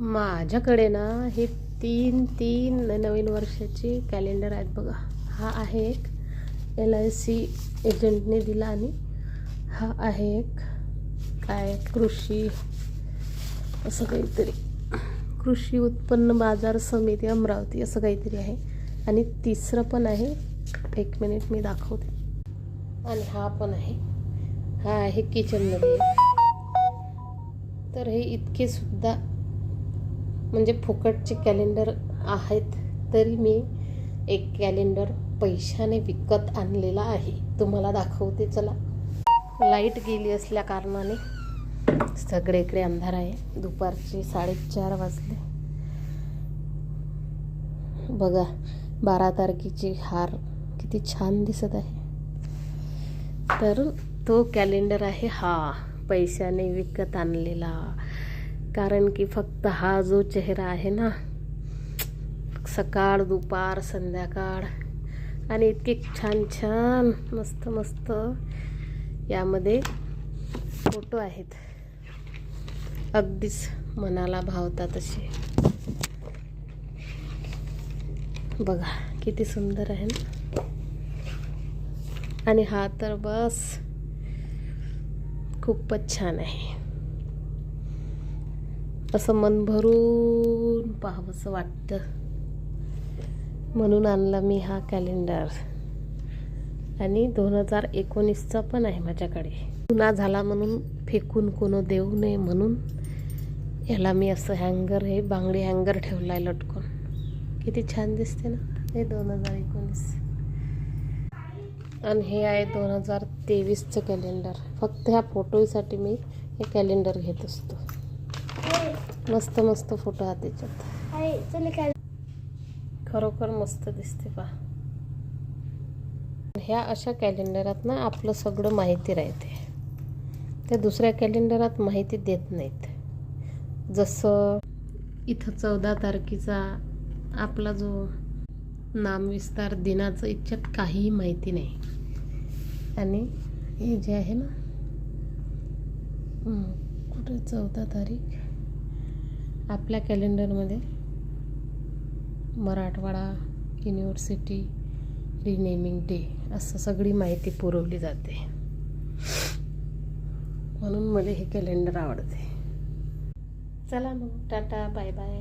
माझ्याकडे ना हे तीन तीन नवीन वर्षाचे कॅलेंडर आहेत बघा. हा आहे एक एल आय सी एजंटने दिला आणि हा आहे एक काय कृषी असं काहीतरी. कृषी उत्पन्न बाजार समिती अमरावती असं काहीतरी आहे. आणि तिसरं पण आहे. एक मिनिट मी दाखवते. आणि हा पण आहे. हा आहे किचनमध्ये तर हे इतके सुद्धा म्हणजे फुकटचे कॅलेंडर आहेत तरी मी एक कॅलेंडर पैशाने विकत आणलेला आहे. तुम्हाला दाखवते चला. लाइट गेली असल्या कारणाने सगळीकडे अंधार आहे. दुपारचे साडेचार वाजले. बघा बारा तारखेची हार किती छान दिसत आहे. तर तो कॅलेंडर आहे हा पैशाने विकत आणलेला. कारण की फक्त हा जो चेहरा आहे ना सकाळ दुपार संध्याकाळ आणि इतके छान छान मस्त मस्त यामध्ये फोटो आहेत. अगदीच मनाला भावतात असे. बघा किती सुंदर आहे ना. आणि हा तर बस खूपच छान आहे. असं मन भरून पाहावंसं वाटतं. म्हणून आणला मी हा कॅलेंडर आणि दोन हजार एकोणीसचा पण आहे माझ्याकडे. जुना झाला म्हणून फेकून कोण देऊ नये म्हणून याला मी असं हँगर हे बांगडी हँगर ठेवला आहे लटकून. किती छान दिसते ना हे दोन हजार एकोणीस. आणि हे आहे दोन हजार तेवीसचं कॅलेंडर फक्त ह्या फोटोसाठी मी हे कॅलेंडर घेत असतो. मस्त मस्त फोटो आहेत त्याच्यात. खरोखर मस्त दिसते पा ह्या अशा कॅलेंडरात ना आपलं सगळं माहिती राहते. त्या दुसऱ्या कॅलेंडरात माहिती देत नाहीत. जसं इथं चौदा तारखेचा आपला जो नामविस्तार दिनाचं इच्छात काहीही माहिती नाही. आणि हे जे आहे ना हं, कुठे चौदा तारीख? आपल्या कॅलेंडरमध्ये मराठवाडा युनिव्हर्सिटी रिनेमिंग डे असं सगळी माहिती पुरवली जाते. म्हणून मला हे कॅलेंडर आवडते. चला मग टाटा बाय बाय